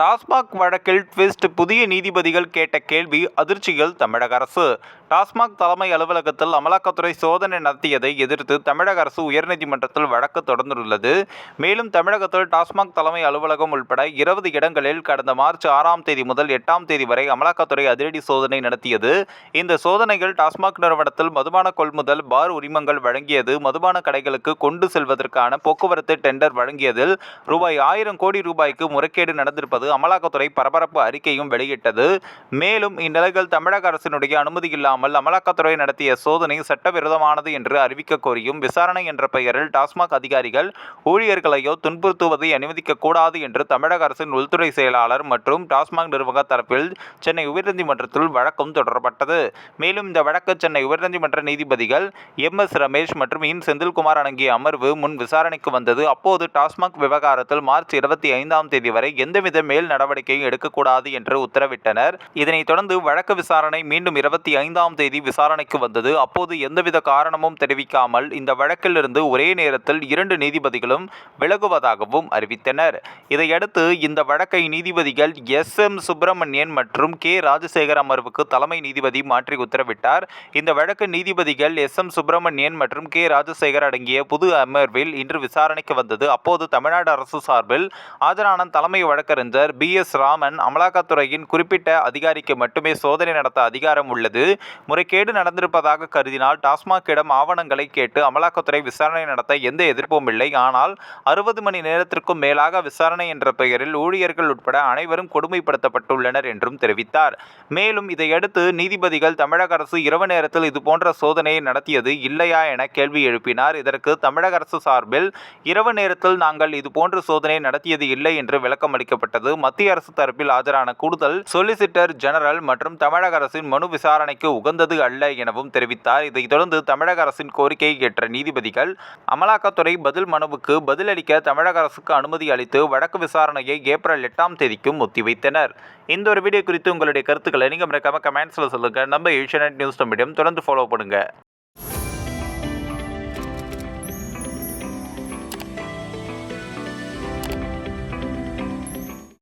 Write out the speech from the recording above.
டாஸ்மாக் வழக்கில் ட்விஸ்ட் புதிய நீதிபதிகள் கேட்ட கேள்வி அதிர்ச்சியில் தமிழக அரசு. டாஸ்மாக் தலைமை அலுவலகத்தில் அமலாக்கத்துறை சோதனை நடத்தியதை எதிர்த்து தமிழக அரசு உயர்நீதிமன்றத்தில் வழக்கு தொடர்ந்துள்ளது. மேலும் தமிழகத்தில் டாஸ்மாக் தலைமை அலுவலகம் உள்பட இருபது இடங்களில் கடந்த மார்ச் ஆறாம் தேதி முதல் எட்டாம் தேதி வரை அமலாக்கத்துறை அதிரடி சோதனை நடத்தியது. இந்த சோதனையில் டாஸ்மாக் நிறுவனத்தில் மதுபான கொள்முதல் பார் உரிமங்கள் வழங்கியது மதுபான கடைகளுக்கு கொண்டு செல்வதற்கான போக்குவரத்து டெண்டர் வழங்கியதில் ரூபாய் ஆயிரம் கோடி ரூபாய்க்கு முறைகேடு நடந்திருப்பது அமலாக்கத்துறை பரபரப்பு அறிக்கையும் வெளியிட்டது. மேலும் இந்நிலையில் தமிழக அரசினுடைய அனுமதி இல்லாமல் அமலாக்கத்துறை நடத்திய சோதனை சட்டவிரோதமானது என்று அறிவிக்க கோரியும் விசாரணை என்ற பெயரில் டாஸ்மாக் அதிகாரிகள் ஊழியர்களையோ துன்புறுத்துவதை அனுமதிக்க கூடாது என்று தமிழக அரசின் உள்துறை செயலாளர் மற்றும் டாஸ்மாக் நிர்வாக தரப்பில் சென்னை உயர்நீதிமன்றத்தில் வழக்கம் தொடரப்பட்டது. மேலும் இந்த வழக்கு சென்னை உயர்நீதிமன்ற நீதிபதிகள் எம் எஸ் ரமேஷ் மற்றும் இன் செந்தில்குமார் அடங்கிய அமர்வு முன் விசாரணைக்கு வந்தது. அப்போது டாஸ்மாக் விவகாரத்தில் மார்ச் இருபத்தி ஐந்தாம் தேதி வரை எந்தவித மேல் நடவடிக்கையும் எடுக்கக்கூடாது என்று உத்தரவிட்டனர். இதனைத் தொடர்ந்து வழக்கு விசாரணை மீண்டும் இருபத்தி ஐந்தாம் தேதி விசாரணைக்கு வந்தது. அப்போது எந்தவித காரணமும் தெரிவிக்காமல் இந்த வழக்கிலிருந்து ஒரே நேரத்தில் இரண்டு நீதிபதிகளும் விலகுவதாகவும் அறிவித்தனர். இதையடுத்து இந்த வழக்கை நீதிபதிகள் எஸ். எம். சுப்பிரமணியன் மற்றும் கே. ராஜசேகர் அமர்வுக்கு தலைமை நீதிபதி மாற்றி உத்தரவிட்டார். இந்த வழக்கு நீதிபதிகள் எஸ். எம். சுப்பிரமணியன் மற்றும் கே. ராஜசேகர் அடங்கிய புது அமர்வில் இன்று விசாரணைக்கு வந்தது. அப்போது தமிழ்நாடு அரசு சார்பில் ஆஜரான தலைமை வழக்கறிஞர் பி. எஸ். ராமன் அமலாக்கத்துறையின் குறிப்பிட்ட அதிகாரிக்கு மட்டுமே சோதனை நடத்த அதிகாரம் உள்ளது. முறைகேடு நடந்திருப்பதாக கருதினால் டாஸ்மாகிடம் ஆவணங்களை கேட்டு அமலாக்கத்துறை விசாரணை நடத்த எந்த எதிர்ப்பும் இல்லை. ஆனால் அறுபது மணி நேரத்திற்கும் மேலாக விசாரணை என்ற பெயரில் ஊழியர்கள் உட்பட அனைவரும் கொடுமைப்படுத்தப்பட்டுள்ளனர் என்றும் தெரிவித்தார். மேலும் இதையடுத்து நீதிபதிகள் தமிழக அரசு இரவு நேரத்தில் இதுபோன்ற சோதனையை நடத்தியது இல்லையா என கேள்வி எழுப்பினார். இதற்கு தமிழக அரசு சார்பில் இரவு நேரத்தில் நாங்கள் இதுபோன்ற சோதனை நடத்தியது இல்லை என்று விளக்கம் அளிக்கப்பட்டது மத்திய அரசு தரப்பில் ஆஜரான கூடுதல் சொலிசிட்டர் ஜெனரல் மற்றும் தமிழக அரசின் மனு விசாரணைக்கு உகந்தது அல்ல எனவும் தெரிவித்தார். இதைத் தொடர்ந்து தமிழக அரசின் கோரிக்கையை ஏற்ற நீதிபதிகள் அமலாக்கத்துறை பதில் மனுவுக்கு பதிலளிக்க தமிழக அரசுக்கு அனுமதி அளித்து வழக்கு விசாரணையை ஏப்ரல் எட்டாம் தேதிக்கும் ஒத்திவைத்தனர். இந்த ஒரு வீடியோ குறித்து உங்களுடைய கருத்துக்களை நீங்கள் மறக்காம கமெண்ட்ஸில் சொல்லுங்கள் நம்ம ஏஷியநெட் நியூஸ் மீடியம் தொடர்ந்து ஃபாலோ பண்ணுங்கள்